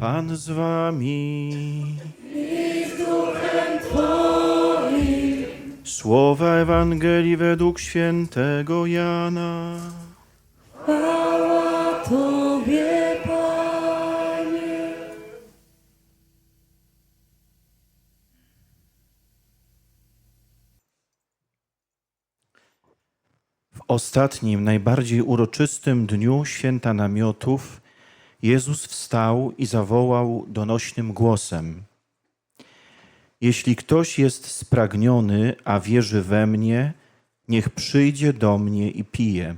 Pan z wami. Słowa Ewangelii według świętego Jana. Tobie, Panie. W ostatnim, najbardziej uroczystym dniu święta namiotów Jezus wstał i zawołał donośnym głosem: Jeśli ktoś jest spragniony, a wierzy we mnie, niech przyjdzie do mnie i pije.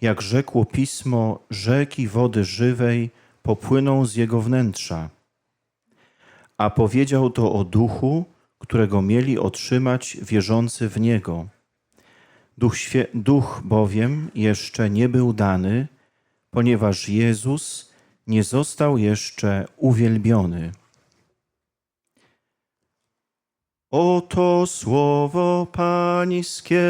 Jak rzekło pismo, rzeki wody żywej popłyną z jego wnętrza. A powiedział to o duchu, którego mieli otrzymać wierzący w niego. Duch, duch bowiem jeszcze nie był dany, ponieważ Jezus nie został jeszcze uwielbiony. Oto słowo Pańskie.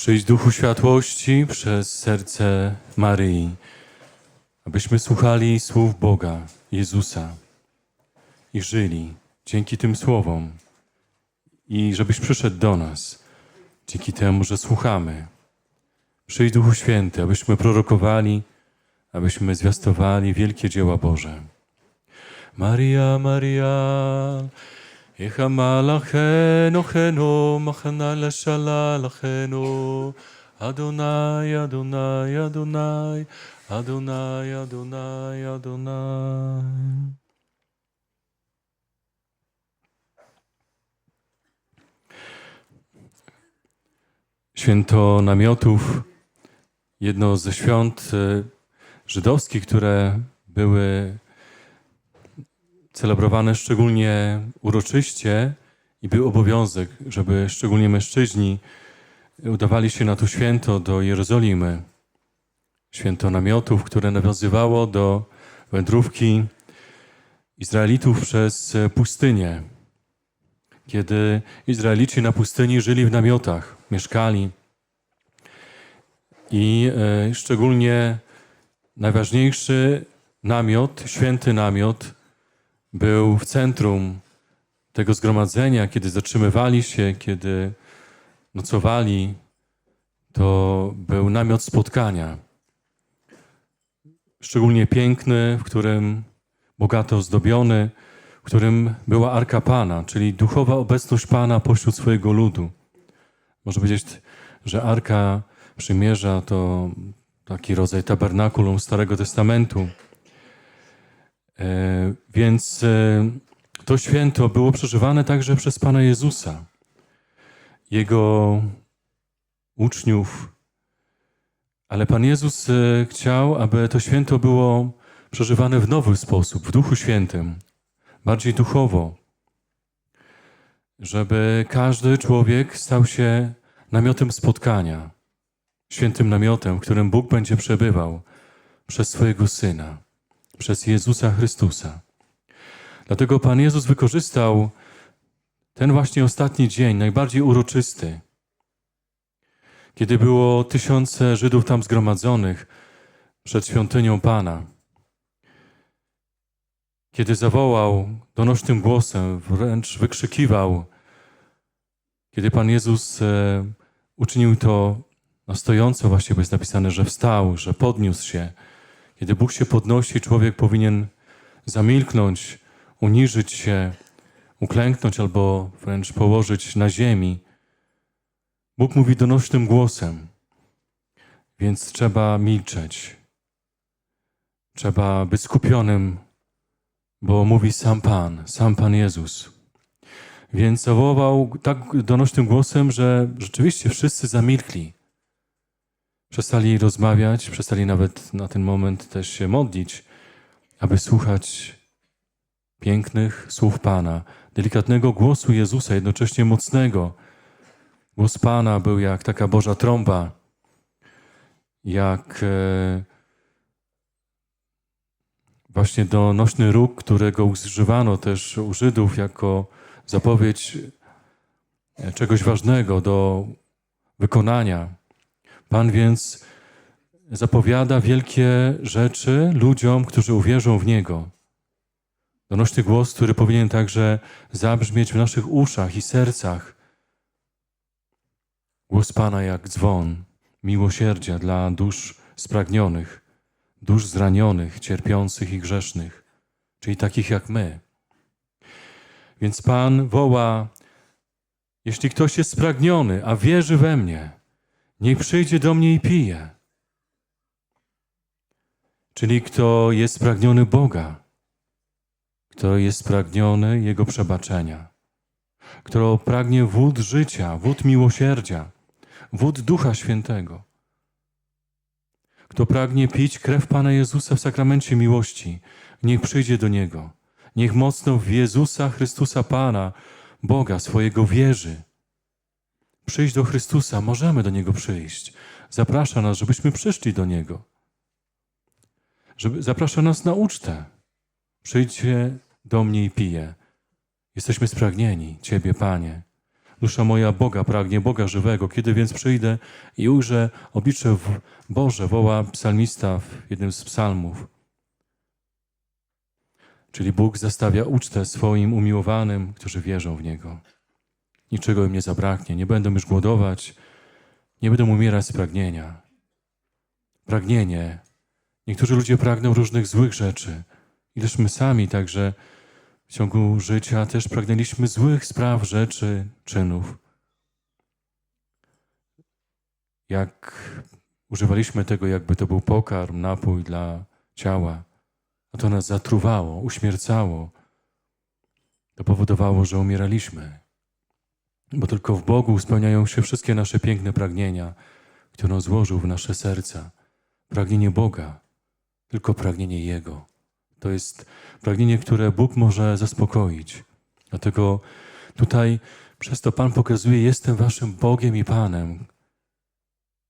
Przyjdź Duchu Światłości przez serce Maryi, abyśmy słuchali słów Boga, Jezusa i żyli dzięki tym słowom i żebyś przyszedł do nas dzięki temu, że słuchamy. Przyjdź Duchu Święty, abyśmy prorokowali, abyśmy zwiastowali wielkie dzieła Boże. Maria, Maria, איך המלאכנו חנו מחנה לשלה לכנו אדוני אדוני אדוני אדוני אדוני אדוני Święto namiotów, jedno ze świąt e, żydowskich, które były celebrowane szczególnie uroczyście i był obowiązek, żeby szczególnie mężczyźni udawali się na to święto do Jerozolimy. Święto namiotów, które nawiązywało do wędrówki Izraelitów przez pustynię. Kiedy Izraelici na pustyni żyli w namiotach, mieszkali. I e, szczególnie najważniejszy namiot, święty namiot, był w centrum tego zgromadzenia, kiedy zatrzymywali się, kiedy nocowali, to był namiot spotkania. Szczególnie piękny, w którym bogato ozdobiony, w którym była arka Pana, czyli duchowa obecność Pana pośród swojego ludu. Można powiedzieć, że arka przymierza to taki rodzaj tabernakulum Starego Testamentu. E, Więc e, to święto było przeżywane także przez Pana Jezusa, Jego uczniów. Ale Pan Jezus e, chciał, aby to święto było przeżywane w nowy sposób, w Duchu Świętym, bardziej duchowo. Żeby każdy człowiek stał się namiotem spotkania, świętym namiotem, w którym Bóg będzie przebywał przez swojego Syna przez Jezusa Chrystusa. Dlatego Pan Jezus wykorzystał ten właśnie ostatni dzień, najbardziej uroczysty, kiedy było tysiące Żydów tam zgromadzonych przed świątynią Pana. Kiedy zawołał donośnym głosem, wręcz wykrzykiwał, kiedy Pan Jezus e, uczynił to na stojąco, właściwie jest napisane, że wstał, że podniósł się, kiedy Bóg się podnosi, człowiek powinien zamilknąć, uniżyć się, uklęknąć albo wręcz położyć na ziemi. Bóg mówi donośnym głosem, więc trzeba milczeć. Trzeba być skupionym, bo mówi sam Pan, sam Pan Jezus. Więc zawołał tak donośnym głosem, że rzeczywiście wszyscy zamilkli. Przestali rozmawiać, przestali nawet na ten moment też się modlić, aby słuchać pięknych słów Pana, delikatnego głosu Jezusa, jednocześnie mocnego. Głos Pana był jak taka Boża trąba, jak e, właśnie donośny róg, którego używano też u Żydów jako zapowiedź e, czegoś ważnego do wykonania. Pan więc zapowiada wielkie rzeczy ludziom, którzy uwierzą w Niego. Donośny głos, który powinien także zabrzmieć w naszych uszach i sercach. Głos Pana jak dzwon miłosierdzia dla dusz spragnionych, dusz zranionych, cierpiących i grzesznych, czyli takich jak my. Więc Pan woła: Jeśli ktoś jest spragniony, a wierzy we mnie, niech przyjdzie do mnie i pije. Czyli kto jest spragniony Boga, kto jest spragniony Jego przebaczenia, kto pragnie wód życia, wód miłosierdzia, wód Ducha Świętego, kto pragnie pić krew Pana Jezusa w sakramencie miłości, niech przyjdzie do Niego. Niech mocno w Jezusa Chrystusa Pana, Boga swojego wierzy. Przyjść do Chrystusa, możemy do Niego przyjść. Zaprasza nas, żebyśmy przyszli do Niego. Żeby, zaprasza nas na ucztę. Przyjdźcie do mnie i pije. Jesteśmy spragnieni Ciebie, Panie. Dusza moja Boga pragnie, Boga żywego. Kiedy więc przyjdę i ujrzę oblicze w Boże, woła psalmista w jednym z psalmów. Czyli Bóg zastawia ucztę swoim umiłowanym, którzy wierzą w Niego. Niczego im nie zabraknie, nie będą już głodować, nie będą umierać z pragnienia. Pragnienie. Niektórzy ludzie pragną różnych złych rzeczy. Ileż my sami także w ciągu życia też pragnęliśmy złych spraw, rzeczy, czynów. Jak używaliśmy tego, jakby to był pokarm, napój dla ciała, a to nas zatruwało, uśmiercało. To powodowało, że umieraliśmy. Bo tylko w Bogu spełniają się wszystkie nasze piękne pragnienia, które złożył w nasze serca. Pragnienie Boga, tylko pragnienie Jego. To jest pragnienie, które Bóg może zaspokoić. Dlatego tutaj przez to Pan pokazuje: Jestem Waszym Bogiem i Panem.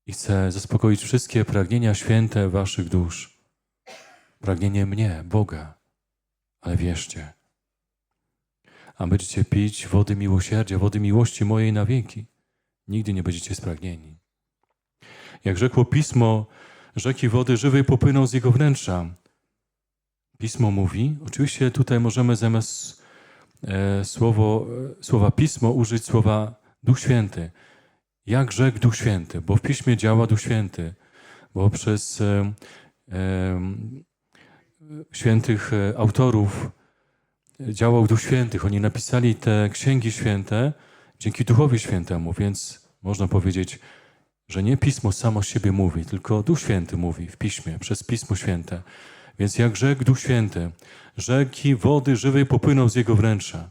I chcę zaspokoić wszystkie pragnienia święte Waszych dusz. Pragnienie mnie, Boga. Ale wierzcie, a będziecie pić wody miłosierdzia, wody miłości mojej na wieki. Nigdy nie będziecie spragnieni. Jak rzekło Pismo, rzeki wody żywej popłyną z jego wnętrza. Pismo mówi, oczywiście tutaj możemy zamiast e, słowo, e, słowa Pismo użyć słowa Duch Święty. Jak rzekł Duch Święty? Bo w Piśmie działa Duch Święty, bo przez e, e, świętych e, autorów działał Duch Świętych. Oni napisali te księgi święte dzięki Duchowi Świętemu, więc można powiedzieć, że nie Pismo samo siebie mówi, tylko Duch Święty mówi w Piśmie, przez Pismo Święte. Więc jak rzekł Duch Święty, rzeki wody żywej popłyną z jego wnętrza.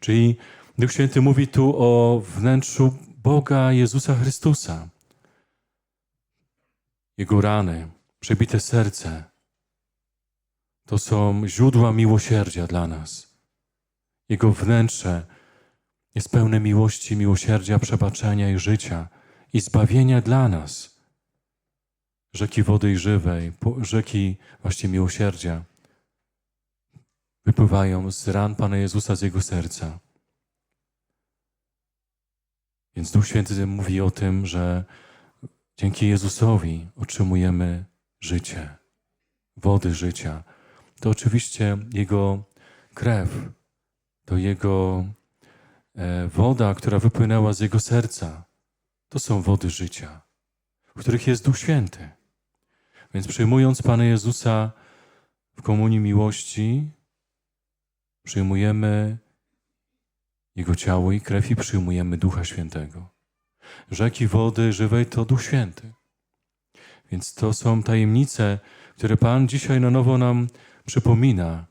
Czyli Duch Święty mówi tu o wnętrzu Boga Jezusa Chrystusa. Jego rany, przebite serce, to są źródła miłosierdzia dla nas. Jego wnętrze jest pełne miłości, miłosierdzia, przebaczenia i życia i zbawienia dla nas. Rzeki wody i żywej, rzeki właśnie miłosierdzia wypływają z ran Pana Jezusa, z Jego serca. Więc Duch Święty mówi o tym, że dzięki Jezusowi otrzymujemy życie, wody życia. To oczywiście Jego krew, to Jego e, woda, która wypłynęła z Jego serca. To są wody życia, w których jest Duch Święty. Więc przyjmując Pana Jezusa w komunii miłości, przyjmujemy Jego ciało i krew i przyjmujemy Ducha Świętego. Rzeki wody żywej to Duch Święty. Więc to są tajemnice, które Pan dzisiaj na nowo nam przypomina.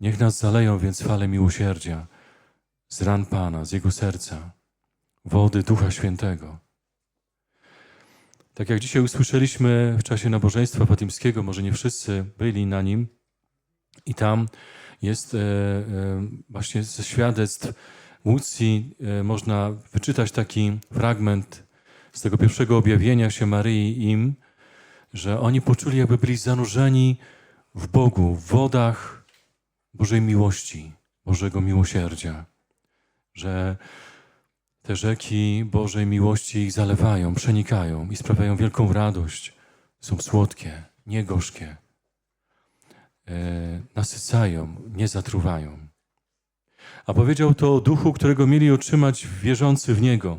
Niech nas zaleją więc fale miłosierdzia z ran Pana, z Jego serca, wody Ducha Świętego. Tak jak dzisiaj usłyszeliśmy w czasie nabożeństwa fatimskiego, może nie wszyscy byli na nim, i tam jest e, e, właśnie ze świadectw Łucji, e, można wyczytać taki fragment z tego pierwszego objawienia się Maryi im, że oni poczuli, jakby byli zanurzeni w Bogu, w wodach Bożej miłości, Bożego miłosierdzia, że te rzeki Bożej miłości ich zalewają, przenikają i sprawiają wielką radość. Są słodkie, nie gorzkie. E, nasycają, nie zatruwają. A powiedział to o duchu, którego mieli otrzymać wierzący w Niego.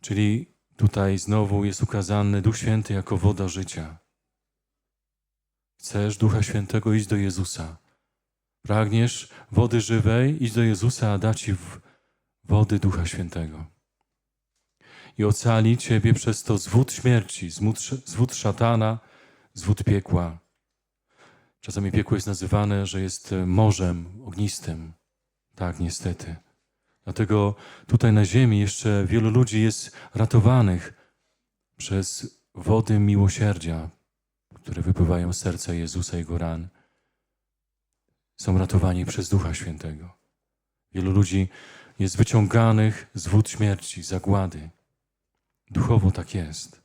Czyli tutaj znowu jest ukazany Duch Święty jako woda życia. Chcesz Ducha Świętego iść do Jezusa. Pragniesz wody żywej, idź do Jezusa, a da ci wody Ducha Świętego. I ocali ciebie przez to zwód śmierci, zwód, zwód szatana, zwód piekła. Czasami piekło jest nazywane, że jest e, morzem ognistym. Tak, niestety. Dlatego tutaj na ziemi jeszcze wielu ludzi jest ratowanych przez wody miłosierdzia, które wypływają z serca Jezusa Jego ran. Są ratowani przez Ducha Świętego. Wielu ludzi jest wyciąganych z wód śmierci, zagłady. Duchowo tak jest.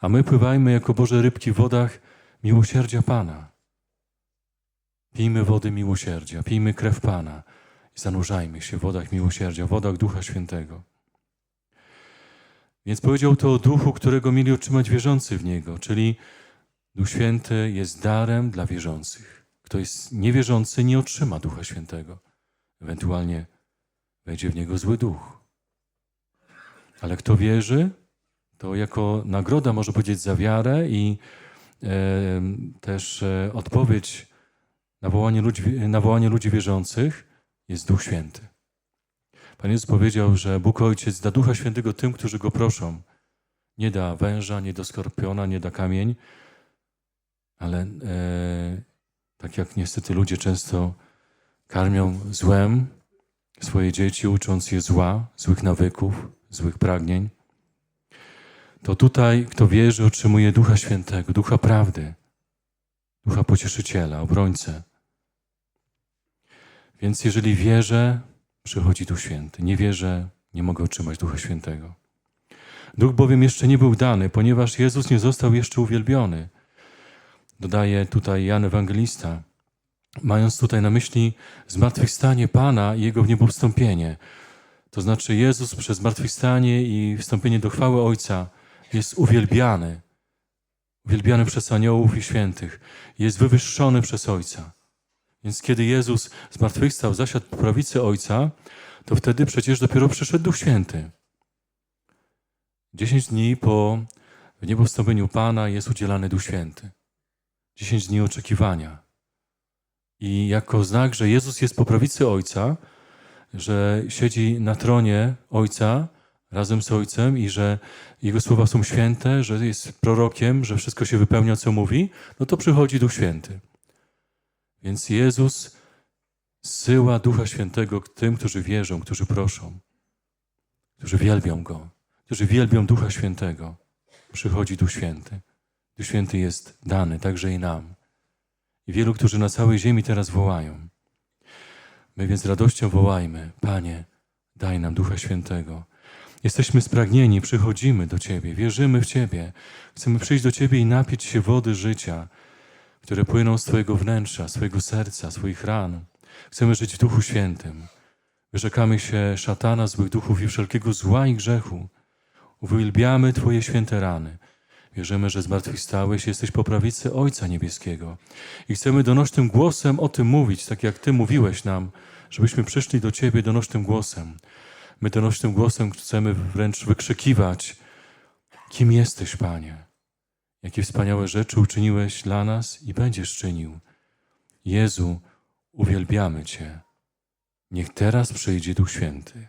A my pływajmy jako Boże rybki w wodach miłosierdzia Pana. Pijmy wody miłosierdzia, pijmy krew Pana i zanurzajmy się w wodach miłosierdzia, w wodach Ducha Świętego. Więc powiedział to o duchu, którego mieli otrzymać wierzący w Niego, czyli Duch Święty jest darem dla wierzących. Kto jest niewierzący, nie otrzyma Ducha Świętego. Ewentualnie wejdzie w niego zły duch. Ale kto wierzy, to jako nagroda może powiedzieć za wiarę i e, też e, odpowiedź na wołanie, ludzi, na wołanie ludzi wierzących jest Duch Święty. Pan Jezus powiedział, że Bóg Ojciec da Ducha Świętego tym, którzy Go proszą. Nie da węża, nie da skorpiona, nie da kamień, ale e, tak jak niestety ludzie często karmią złem swoje dzieci, ucząc je zła, złych nawyków, złych pragnień, to tutaj, kto wierzy, otrzymuje Ducha Świętego, Ducha Prawdy, Ducha Pocieszyciela, obrońcę. Więc jeżeli wierzę, przychodzi Duch Święty. Nie wierzę, nie mogę otrzymać Ducha Świętego. Duch bowiem jeszcze nie był dany, ponieważ Jezus nie został jeszcze uwielbiony. Dodaje tutaj Jan Ewangelista, mając tutaj na myśli zmartwychwstanie Pana i Jego wniebowstąpienie. To znaczy Jezus przez zmartwychwstanie i wstąpienie do chwały Ojca jest uwielbiany. Uwielbiany przez aniołów i świętych. Jest wywyższony przez Ojca. Więc kiedy Jezus zmartwychwstał, zasiadł po prawicy Ojca, to wtedy przecież dopiero przyszedł Duch Święty. Dziesięć dni po wniebowstąpieniu Pana jest udzielany Duch Święty. Dziesięć dni oczekiwania. I jako znak, że Jezus jest po prawicy Ojca, że siedzi na tronie Ojca razem z Ojcem i że Jego słowa są święte, że jest prorokiem, że wszystko się wypełnia, co mówi, no to przychodzi Duch Święty. Więc Jezus zsyła Ducha Świętego tym, którzy wierzą, którzy proszą, którzy wielbią Go, którzy wielbią Ducha Świętego. Przychodzi Duch Święty. Duch Święty jest dany także i nam. I wielu, którzy na całej ziemi teraz wołają. My więc z radością wołajmy, Panie, daj nam Ducha Świętego. Jesteśmy spragnieni, przychodzimy do Ciebie, wierzymy w Ciebie. Chcemy przyjść do Ciebie i napić się wody życia, które płyną z Twojego wnętrza, swojego serca, swoich ran. Chcemy żyć w Duchu Świętym. Wyrzekamy się szatana, złych duchów i wszelkiego zła i grzechu. Uwielbiamy Twoje święte rany. Wierzymy, że zmartwychwstałeś, jesteś po prawicy Ojca Niebieskiego. I chcemy donośnym głosem o tym mówić, tak jak Ty mówiłeś nam, żebyśmy przyszli do Ciebie donośnym głosem. My donośnym głosem chcemy wręcz wykrzykiwać, kim jesteś, Panie. Jakie wspaniałe rzeczy uczyniłeś dla nas i będziesz czynił. Jezu, uwielbiamy Cię. Niech teraz przyjdzie Duch Święty.